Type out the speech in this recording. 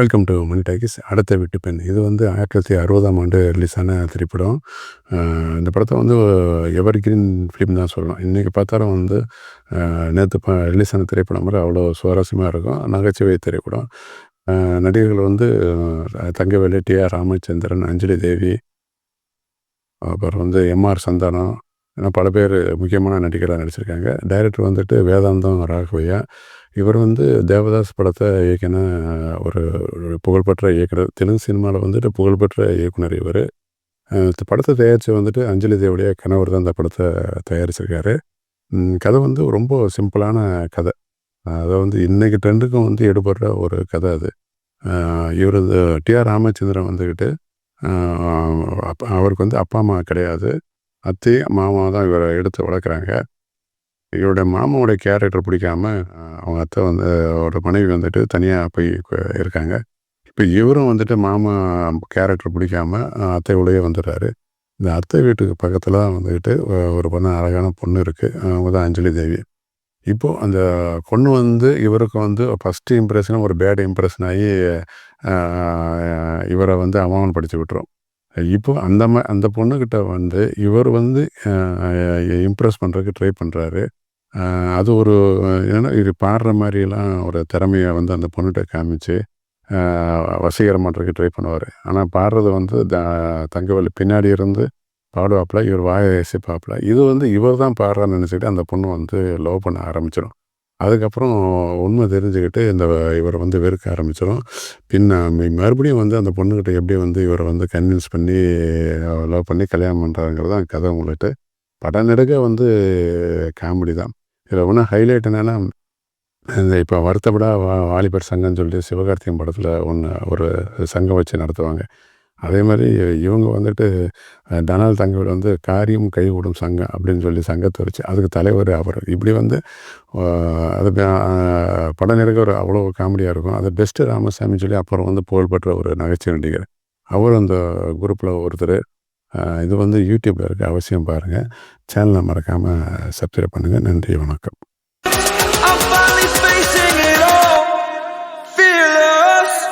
Welcome to money talkies அடுத்த விட்டு பெண். இது வந்து ஆயிரத்தி தொள்ளாயிரத்தி அறுபதாம் ஆண்டு ரிலீஸான திரைப்படம். இந்த படத்தை வந்து எவர் கிரீன் ஃபிலிம் தான் சொல்லலாம். இன்றைக்கி பார்த்தாலும் வந்து நேற்று ப ரிலீஸான திரைப்படம் மாதிரி அவ்வளோ சுவாரஸ்யமாக இருக்கும். நகைச்சுவை திரைப்படம். நடிகர்கள் வந்து தங்கவேலு டி ஆர் ராமச்சந்திரன் அஞ்சலி தேவி அப்புறம் வந்து எம்ஆர் சந்தானம் ஏன்னா பல பேர் முக்கியமான நடிகராக நடிச்சிருக்காங்க. டைரக்டர் வந்துட்டு வேதாந்தம் ராகவையா. இவர் வந்து தேவதாஸ் படத்தை இயக்கின ஒரு புகழ்பெற்ற இயக்குனர். தெலுங்கு சினிமாவில் வந்துட்டு புகழ்பெற்ற இயக்குனர் இவர். படத்தை தயாரித்து வந்துட்டு அஞ்சலி தேவடைய கணவர் தான் அந்த படத்தை தயாரிச்சிருக்காரு. கதை வந்து ரொம்ப சிம்பிளான கதை. அதை வந்து இன்றைக்கி ட்ரெண்டுக்கும் வந்து எடுபடுற ஒரு கதை அது. இவர் டிஆர் ராமச்சந்திரன் வந்துக்கிட்டு அவருக்கு வந்து அப்பா அம்மா கிடையாது. அத்தை மாமா தான் இவரை எடுத்து வளர்க்குறாங்க. இவருடைய மாமாவோட கேரக்டர் பிடிக்காம அவங்க அத்தை வந்து அவரோட மனைவி வந்துட்டு தனியாக போய் இருக்காங்க. இப்போ இவரும் வந்துட்டு மாமா கேரக்டர் பிடிக்காம அத்தை உள்ளே வந்துடுறாரு. இந்த அத்தை வீட்டுக்கு பக்கத்தில் வந்துக்கிட்டு ஒரு பொண்ணு அழகான பொண்ணு இருக்குது அவங்க தான் அஞ்சலி தேவி. இப்போது அந்த பொண்ணு வந்து இவருக்கு வந்து ஃபஸ்ட்டு இம்ப்ரெஷனும் ஒரு பேட் இம்ப்ரெஷன் ஆகி இவரை வந்து அவமானப்படுத்தி விட்டுரும். இப்போ அந்த மா அந்த பொண்ணுக்கிட்ட வந்து இவர் வந்து இம்ப்ரெஸ் பண்ணுறதுக்கு ட்ரை பண்ணுறாரு அது ஒரு என்னன்னா இது பாடுற மாதிரிலாம் ஒரு திறமையை வந்து அந்த பொண்ணுகிட்ட காமிச்சு ஆஹ், ட்ரை பண்ணுவார். ஆனால் பாடுறது வந்து த தங்கவள்ளி பின்னாடி இருந்து பாடுவாப்புல இவர் வாயை ரசிப்பாப்புல இது வந்து இவர் தான் பாடுறான்னு நினச்சிக்கிட்டு அந்த பொண்ணு வந்து லவ் பண்ண ஆரம்பிச்சிடும் அதுக்கப்புறம் உண்மை தெரிஞ்சுக்கிட்டு இந்த இவரை வந்து வெறுக்க ஆரம்பிச்சிடும் பின்ன மறுபடியும் வந்து அந்த பொண்ணுக்கிட்ட எப்படி வந்து இவரை வந்து கன்வின்ஸ் பண்ணி லவ் பண்ணி கல்யாணம் பண்ணுறாங்கிறது தான் கதை உங்கள்கிட்ட படம் நெடுக வந்து காமெடி தான். இதில் ஒன்றும் ஹைலைட் என்னென்னா இந்த இப்போ வருத்தப்படா வா வாலிபர் சங்கம்னு சொல்லிட்டு சிவகார்த்திகேயன் படத்தில் ஒன்று ஒரு சங்கம் வச்சு நடத்துவாங்க. அதே மாதிரி இவங்க வந்துட்டு தனால் டனால் தங்கவேல் வந்து காரியம் கைகூடும் சங்கம் அப்படின்னு சொல்லி சங்கத்தை வச்சு அதுக்கு தலைவர் அவர். இப்படி வந்து அது படம் நெடுக்க ஒரு அவ்வளோ காமெடியாக இருக்கும். அது பெஸ்ட்டு ராமசாமி சொல்லி அப்புறம் வந்து புகழ்பெற்ற ஒரு நகைச்சுவை நடிகர். அவர் அந்த குரூப்பில் ஒருத்தர். இது வந்து யூடியூப்பில் இருக்க அவசியம் பாருங்கள் சேனலை மறக்காமல் சப்ஸ்கிரைப் பண்ணுங்கள் நன்றி வணக்கம். Fearless.